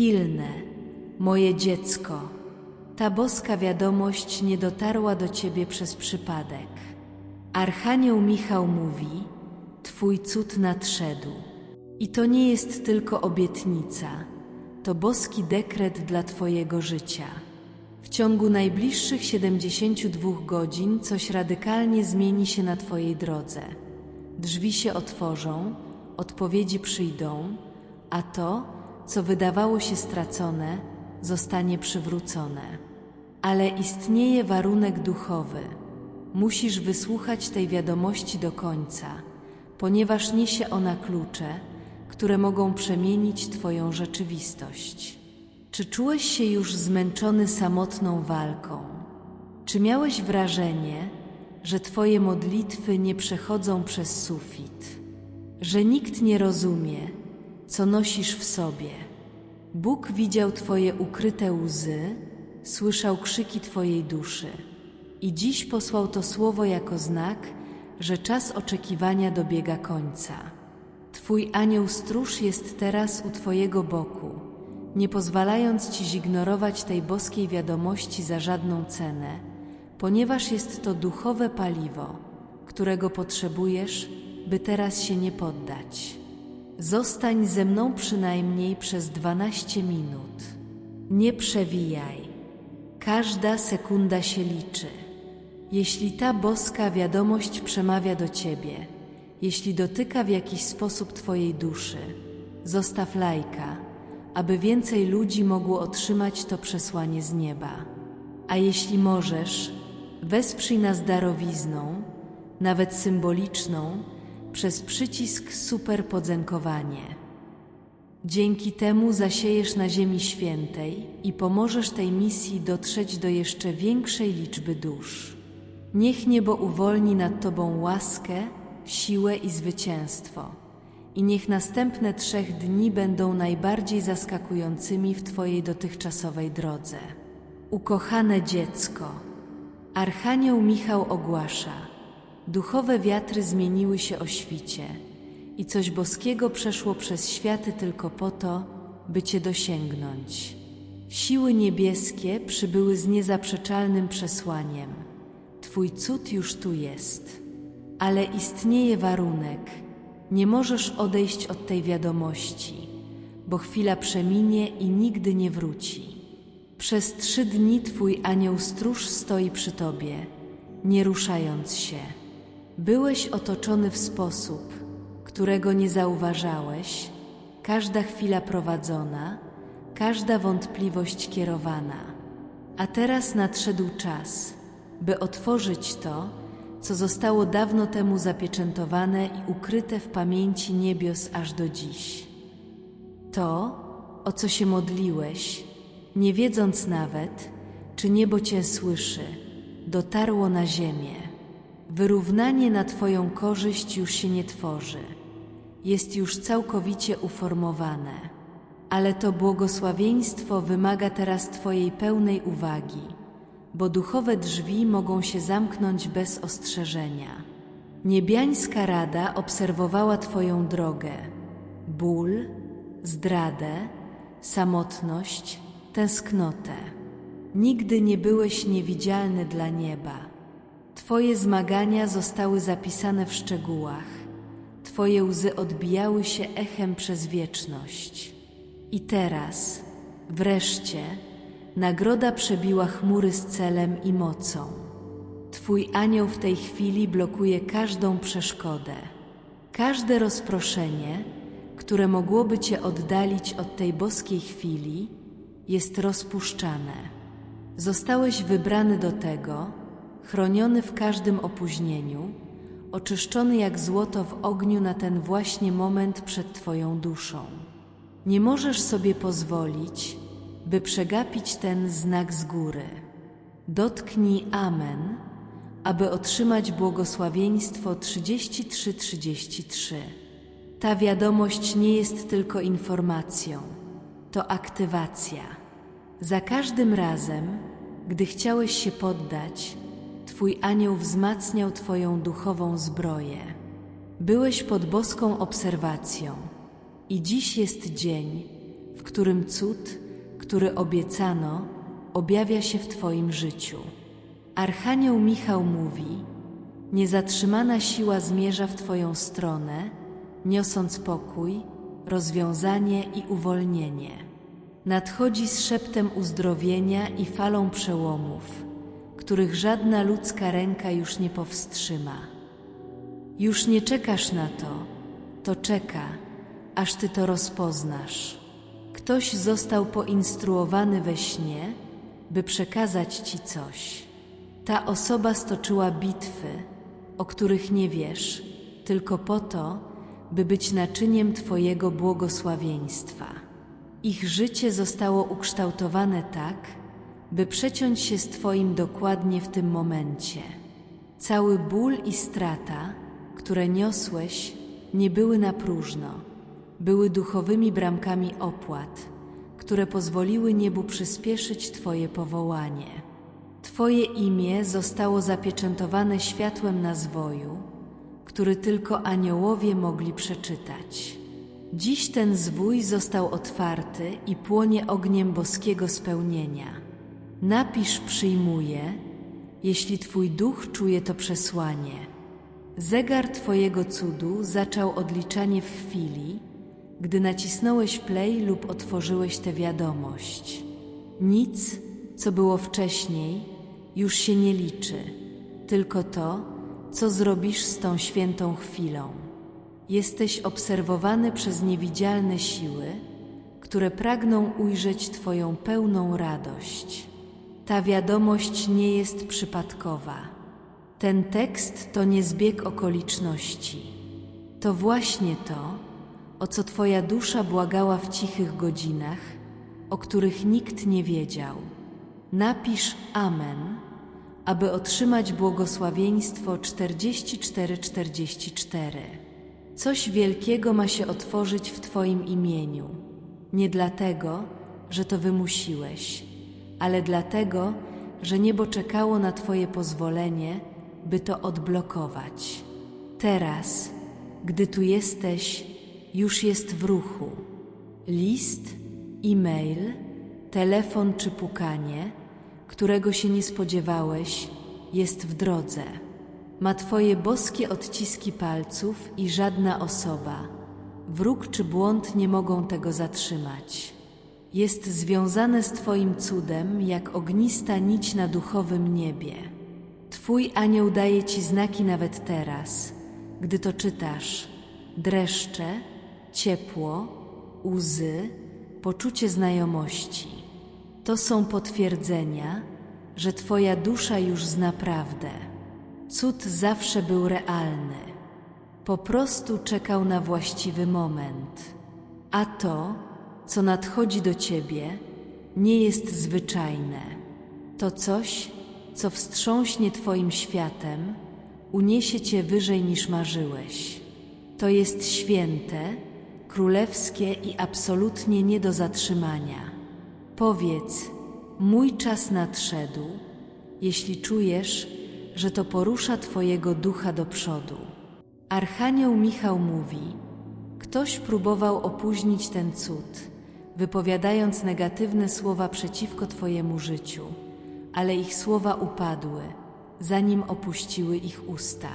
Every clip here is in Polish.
Pilne, moje dziecko, ta boska wiadomość nie dotarła do ciebie przez przypadek. Archanioł Michał mówi: Twój cud nadszedł. I to nie jest tylko obietnica, to boski dekret dla Twojego życia. W ciągu najbliższych 72 godzin coś radykalnie zmieni się na Twojej drodze. Drzwi się otworzą, odpowiedzi przyjdą, a to, co wydawało się stracone, zostanie przywrócone. Ale istnieje warunek duchowy. Musisz wysłuchać tej wiadomości do końca, ponieważ niesie ona klucze, które mogą przemienić Twoją rzeczywistość. Czy czułeś się już zmęczony samotną walką? Czy miałeś wrażenie, że Twoje modlitwy nie przechodzą przez sufit, że nikt nie rozumie, co nosisz w sobie? Bóg widział Twoje ukryte łzy, słyszał krzyki Twojej duszy i dziś posłał to słowo jako znak, że czas oczekiwania dobiega końca. Twój anioł stróż jest teraz u Twojego boku, nie pozwalając Ci zignorować tej boskiej wiadomości za żadną cenę, ponieważ jest to duchowe paliwo, którego potrzebujesz, by teraz się nie poddać. Zostań ze mną przynajmniej przez dwanaście minut. Nie przewijaj. Każda sekunda się liczy. Jeśli ta boska wiadomość przemawia do Ciebie, jeśli dotyka w jakiś sposób Twojej duszy, zostaw lajka, aby więcej ludzi mogło otrzymać to przesłanie z nieba. A jeśli możesz, wesprzyj nas darowizną, nawet symboliczną, przez przycisk Super Podzenkowanie. Dzięki temu zasiejesz na Ziemi Świętej i pomożesz tej misji dotrzeć do jeszcze większej liczby dusz. Niech niebo uwolni nad Tobą łaskę, siłę i zwycięstwo. I niech następne trzech dni będą najbardziej zaskakującymi w Twojej dotychczasowej drodze. Ukochane dziecko, Archanioł Michał ogłasza: Duchowe wiatry zmieniły się o świcie, i coś boskiego przeszło przez światy tylko po to, by Cię dosięgnąć. Siły niebieskie przybyły z niezaprzeczalnym przesłaniem. Twój cud już tu jest. Ale istnieje warunek. Nie możesz odejść od tej wiadomości, bo chwila przeminie i nigdy nie wróci. Przez trzy dni Twój anioł stróż stoi przy Tobie, nie ruszając się. Byłeś otoczony w sposób, którego nie zauważałeś, każda chwila prowadzona, każda wątpliwość kierowana. A teraz nadszedł czas, by otworzyć to, co zostało dawno temu zapieczętowane i ukryte w pamięci niebios aż do dziś. To, o co się modliłeś, nie wiedząc nawet, czy niebo Cię słyszy, dotarło na ziemię. Wyrównanie na Twoją korzyść już się nie tworzy, jest już całkowicie uformowane, ale to błogosławieństwo wymaga teraz Twojej pełnej uwagi, bo duchowe drzwi mogą się zamknąć bez ostrzeżenia. Niebiańska rada obserwowała Twoją drogę, ból, zdradę, samotność, tęsknotę. Nigdy nie byłeś niewidzialny dla nieba. Twoje zmagania zostały zapisane w szczegółach. Twoje łzy odbijały się echem przez wieczność. I teraz, wreszcie, nagroda przebiła chmury z celem i mocą. Twój anioł w tej chwili blokuje każdą przeszkodę, każde rozproszenie, które mogłoby Cię oddalić od tej boskiej chwili, jest rozpuszczane. Zostałeś wybrany do tego, chroniony w każdym opóźnieniu, oczyszczony jak złoto w ogniu na ten właśnie moment przed Twoją duszą. Nie możesz sobie pozwolić, by przegapić ten znak z góry. Dotknij Amen, aby otrzymać błogosławieństwo 33-33. Ta wiadomość nie jest tylko informacją, to aktywacja. Za każdym razem, gdy chciałeś się poddać, Twój anioł wzmacniał Twoją duchową zbroję. Byłeś pod boską obserwacją i dziś jest dzień, w którym cud, który obiecano, objawia się w Twoim życiu. Archanioł Michał mówi: Niezatrzymana siła zmierza w Twoją stronę, niosąc pokój, rozwiązanie i uwolnienie. Nadchodzi z szeptem uzdrowienia i falą przełomów, których żadna ludzka ręka już nie powstrzyma. Już nie czekasz na to, to czeka, aż Ty to rozpoznasz. Ktoś został poinstruowany we śnie, by przekazać Ci coś. Ta osoba stoczyła bitwy, o których nie wiesz, tylko po to, by być naczyniem Twojego błogosławieństwa. Ich życie zostało ukształtowane tak, by przeciąć się z Twoim dokładnie w tym momencie. Cały ból i strata, które niosłeś, nie były na próżno, były duchowymi bramkami opłat, które pozwoliły niebu przyspieszyć Twoje powołanie. Twoje imię zostało zapieczętowane światłem na zwoju, który tylko aniołowie mogli przeczytać. Dziś ten zwój został otwarty i płonie ogniem boskiego spełnienia. Napisz przyjmuję, jeśli Twój duch czuje to przesłanie. Zegar Twojego cudu zaczął odliczanie w chwili, gdy nacisnąłeś play lub otworzyłeś tę wiadomość. Nic, co było wcześniej, już się nie liczy, tylko to, co zrobisz z tą świętą chwilą. Jesteś obserwowany przez niewidzialne siły, które pragną ujrzeć Twoją pełną radość. Ta wiadomość nie jest przypadkowa. Ten tekst to nie zbieg okoliczności. To właśnie to, o co Twoja dusza błagała w cichych godzinach, o których nikt nie wiedział. Napisz Amen, aby otrzymać błogosławieństwo 4444. Coś wielkiego ma się otworzyć w Twoim imieniu. Nie dlatego, że to wymusiłeś, ale dlatego, że niebo czekało na Twoje pozwolenie, by to odblokować. Teraz, gdy tu jesteś, już jest w ruchu. List, e-mail, telefon czy pukanie, którego się nie spodziewałeś, jest w drodze. Ma Twoje boskie odciski palców i żadna osoba, wróg czy błąd nie mogą tego zatrzymać. Jest związane z Twoim cudem, jak ognista nić na duchowym niebie. Twój anioł daje Ci znaki nawet teraz, gdy to czytasz. Dreszcze, ciepło, łzy, poczucie znajomości. To są potwierdzenia, że Twoja dusza już zna prawdę. Cud zawsze był realny. Po prostu czekał na właściwy moment. A to, co nadchodzi do Ciebie, nie jest zwyczajne. To coś, co wstrząśnie Twoim światem, uniesie Cię wyżej niż marzyłeś. To jest święte, królewskie i absolutnie nie do zatrzymania. Powiedz, mój czas nadszedł, jeśli czujesz, że to porusza Twojego ducha do przodu. Archanioł Michał mówi: Ktoś próbował opóźnić ten cud, wypowiadając negatywne słowa przeciwko Twojemu życiu, ale ich słowa upadły, zanim opuściły ich usta.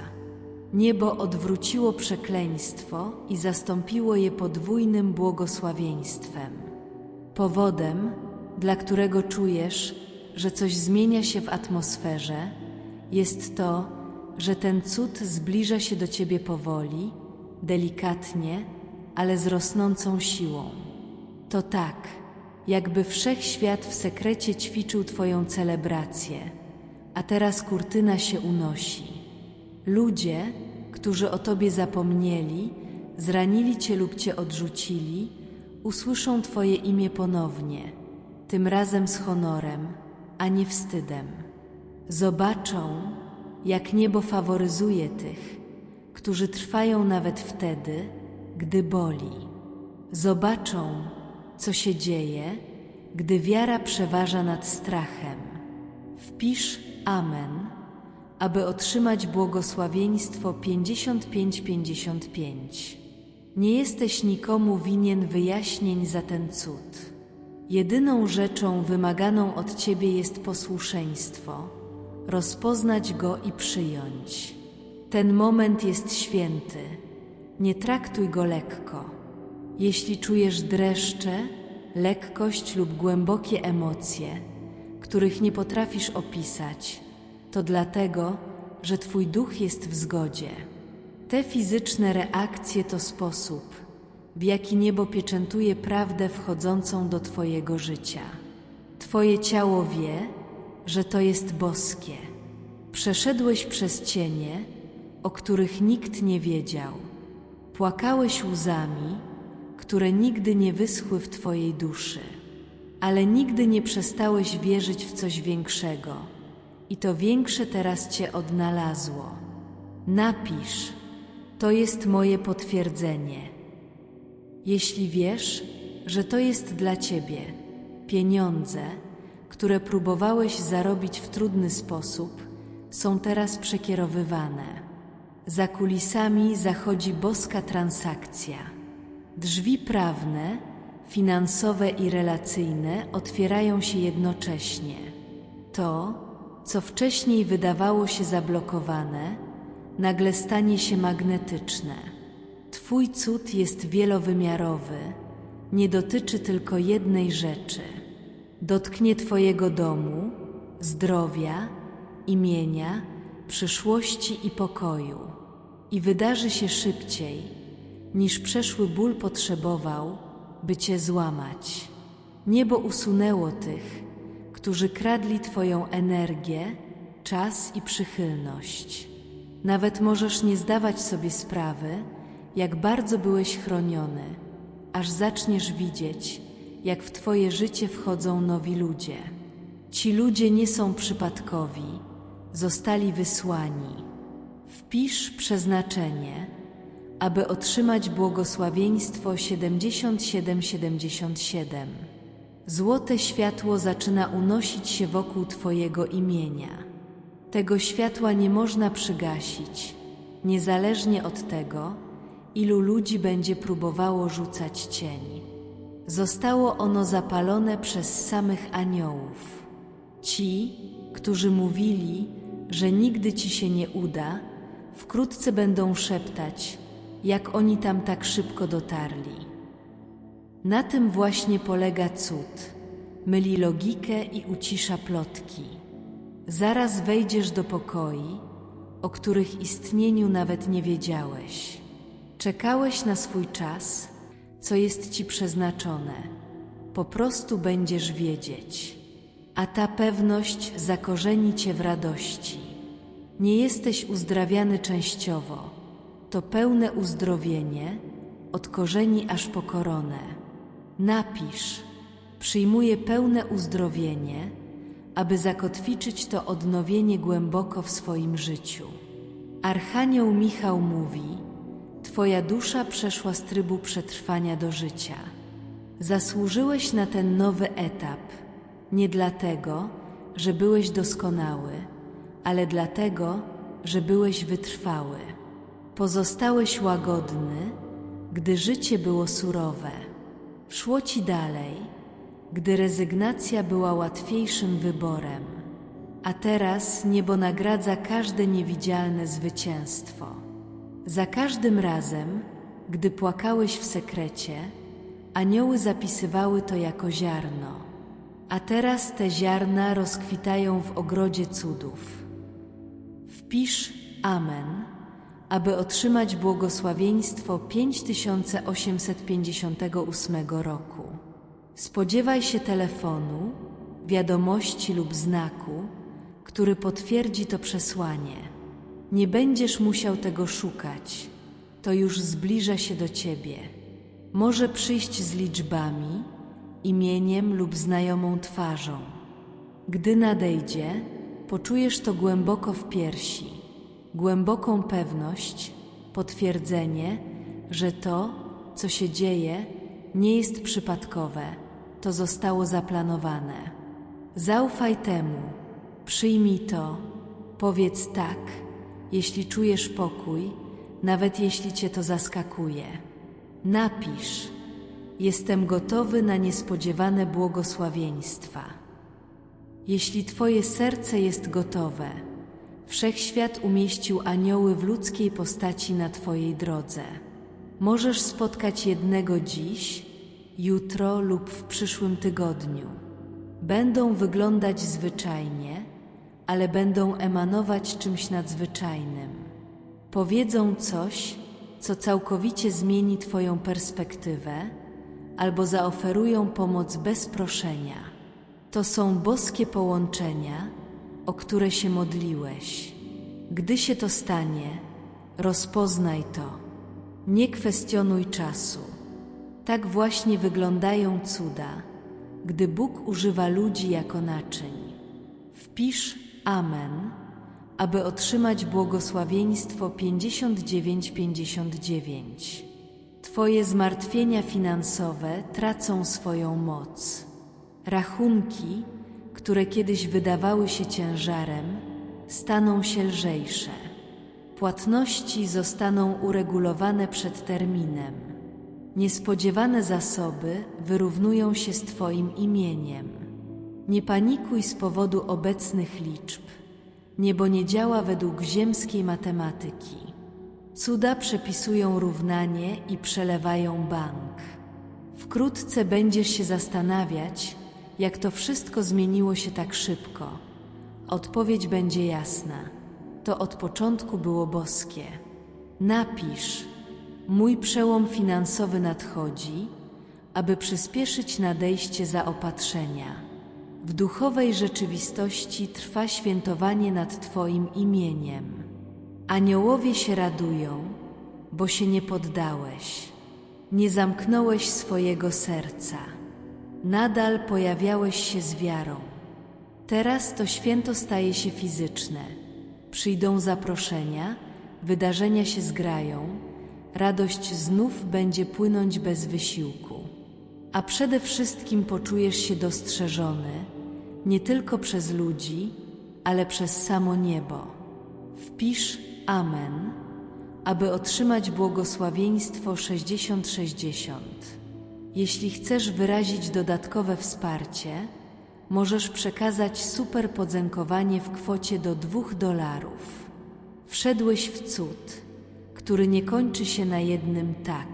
Niebo odwróciło przekleństwo i zastąpiło je podwójnym błogosławieństwem. Powodem, dla którego czujesz, że coś zmienia się w atmosferze, jest to, że ten cud zbliża się do ciebie powoli, delikatnie, ale z rosnącą siłą. To tak, jakby wszechświat w sekrecie ćwiczył Twoją celebrację, a teraz kurtyna się unosi. Ludzie, którzy o Tobie zapomnieli, zranili Cię lub Cię odrzucili, usłyszą Twoje imię ponownie, tym razem z honorem, a nie wstydem. Zobaczą, jak niebo faworyzuje tych, którzy trwają nawet wtedy, gdy boli. Zobaczą, co się dzieje, gdy wiara przeważa nad strachem. Wpisz Amen, aby otrzymać błogosławieństwo 55-55. Nie jesteś nikomu winien wyjaśnień za ten cud. Jedyną rzeczą wymaganą od ciebie jest posłuszeństwo, rozpoznać go i przyjąć. Ten moment jest święty, nie traktuj go lekko. Jeśli czujesz dreszcze, lekkość lub głębokie emocje, których nie potrafisz opisać, to dlatego, że Twój duch jest w zgodzie. Te fizyczne reakcje to sposób, w jaki niebo pieczętuje prawdę wchodzącą do Twojego życia. Twoje ciało wie, że to jest boskie. Przeszedłeś przez cienie, o których nikt nie wiedział. Płakałeś łzami, które nigdy nie wyschły w Twojej duszy, ale nigdy nie przestałeś wierzyć w coś większego i to większe teraz Cię odnalazło. Napisz, to jest moje potwierdzenie. Jeśli wiesz, że to jest dla Ciebie pieniądze, które próbowałeś zarobić w trudny sposób, są teraz przekierowywane. Za kulisami zachodzi boska transakcja. Drzwi prawne, finansowe i relacyjne otwierają się jednocześnie. To, co wcześniej wydawało się zablokowane, nagle stanie się magnetyczne. Twój cud jest wielowymiarowy, nie dotyczy tylko jednej rzeczy. Dotknie Twojego domu, zdrowia, imienia, przyszłości i pokoju i wydarzy się szybciej, niż przeszły ból potrzebował, by Cię złamać. Niebo usunęło tych, którzy kradli Twoją energię, czas i przychylność. Nawet możesz nie zdawać sobie sprawy, jak bardzo byłeś chroniony, aż zaczniesz widzieć, jak w Twoje życie wchodzą nowi ludzie. Ci ludzie nie są przypadkowi, zostali wysłani. Wpisz przeznaczenie, aby otrzymać błogosławieństwo 7777. Złote światło zaczyna unosić się wokół Twojego imienia. Tego światła nie można przygasić, niezależnie od tego, ilu ludzi będzie próbowało rzucać cień. Zostało ono zapalone przez samych aniołów. Ci, którzy mówili, że nigdy ci się nie uda, wkrótce będą szeptać, jak oni tam tak szybko dotarli. Na tym właśnie polega cud. Myli logikę i ucisza plotki. Zaraz wejdziesz do pokoi, o których istnieniu nawet nie wiedziałeś. Czekałeś na swój czas, co jest ci przeznaczone. Po prostu będziesz wiedzieć. A ta pewność zakorzeni cię w radości. Nie jesteś uzdrawiany częściowo. To pełne uzdrowienie, od korzeni aż po koronę. Napisz, przyjmuję pełne uzdrowienie, aby zakotwiczyć to odnowienie głęboko w swoim życiu. Archanioł Michał mówi: Twoja dusza przeszła z trybu przetrwania do życia. Zasłużyłeś na ten nowy etap, nie dlatego, że byłeś doskonały, ale dlatego, że byłeś wytrwały. Pozostałeś łagodny, gdy życie było surowe. Szło ci dalej, gdy rezygnacja była łatwiejszym wyborem. A teraz niebo nagradza każde niewidzialne zwycięstwo. Za każdym razem, gdy płakałeś w sekrecie, anioły zapisywały to jako ziarno. A teraz te ziarna rozkwitają w ogrodzie cudów. Wpisz Amen, aby otrzymać błogosławieństwo 5858 roku. Spodziewaj się telefonu, wiadomości lub znaku, który potwierdzi to przesłanie. Nie będziesz musiał tego szukać, to już zbliża się do ciebie. Może przyjść z liczbami, imieniem lub znajomą twarzą. Gdy nadejdzie, poczujesz to głęboko w piersi, głęboką pewność, potwierdzenie, że to, co się dzieje, nie jest przypadkowe, to zostało zaplanowane. Zaufaj temu, przyjmij to, powiedz tak, jeśli czujesz pokój, nawet jeśli cię to zaskakuje. Napisz: Jestem gotowy na niespodziewane błogosławieństwa. Jeśli Twoje serce jest gotowe, wszechświat umieścił anioły w ludzkiej postaci na Twojej drodze. Możesz spotkać jednego dziś, jutro lub w przyszłym tygodniu. Będą wyglądać zwyczajnie, ale będą emanować czymś nadzwyczajnym. Powiedzą coś, co całkowicie zmieni Twoją perspektywę, albo zaoferują pomoc bez proszenia. To są boskie połączenia, o które się modliłeś. Gdy się to stanie, rozpoznaj to. Nie kwestionuj czasu. Tak właśnie wyglądają cuda, gdy Bóg używa ludzi jako naczyń. Wpisz Amen, aby otrzymać błogosławieństwo 5959. Twoje zmartwienia finansowe tracą swoją moc. Rachunki, które kiedyś wydawały się ciężarem, staną się lżejsze. Płatności zostaną uregulowane przed terminem. Niespodziewane zasoby wyrównują się z Twoim imieniem. Nie panikuj z powodu obecnych liczb. Niebo nie działa według ziemskiej matematyki. Cuda przepisują równanie i przelewają bank. Wkrótce będziesz się zastanawiać, jak to wszystko zmieniło się tak szybko. Odpowiedź będzie jasna. To od początku było boskie. Napisz: Mój przełom finansowy nadchodzi, aby przyspieszyć nadejście zaopatrzenia. W duchowej rzeczywistości trwa świętowanie nad Twoim imieniem. Aniołowie się radują, bo się nie poddałeś, nie zamknąłeś swojego serca, nadal pojawiałeś się z wiarą. Teraz to święto staje się fizyczne. Przyjdą zaproszenia, wydarzenia się zgrają, radość znów będzie płynąć bez wysiłku. A przede wszystkim poczujesz się dostrzeżony, nie tylko przez ludzi, ale przez samo niebo. Wpisz Amen, aby otrzymać błogosławieństwo 6060. Jeśli chcesz wyrazić dodatkowe wsparcie, możesz przekazać super podziękowanie w kwocie do 2 dolarów. Wszedłeś w cud, który nie kończy się na jednym tak.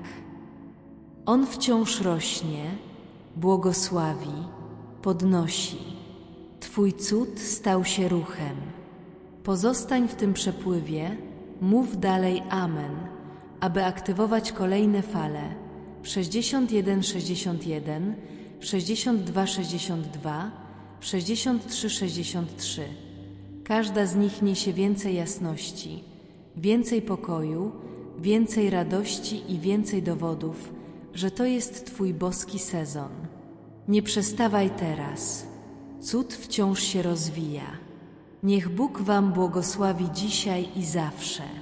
On wciąż rośnie, błogosławi, podnosi. Twój cud stał się ruchem. Pozostań w tym przepływie, mów dalej Amen, aby aktywować kolejne fale 61 61, 62 62, 63 63. Każda z nich niesie więcej jasności, więcej pokoju, więcej radości i więcej dowodów, że to jest Twój boski sezon. Nie przestawaj teraz. Cud wciąż się rozwija. Niech Bóg Wam błogosławi dzisiaj i zawsze.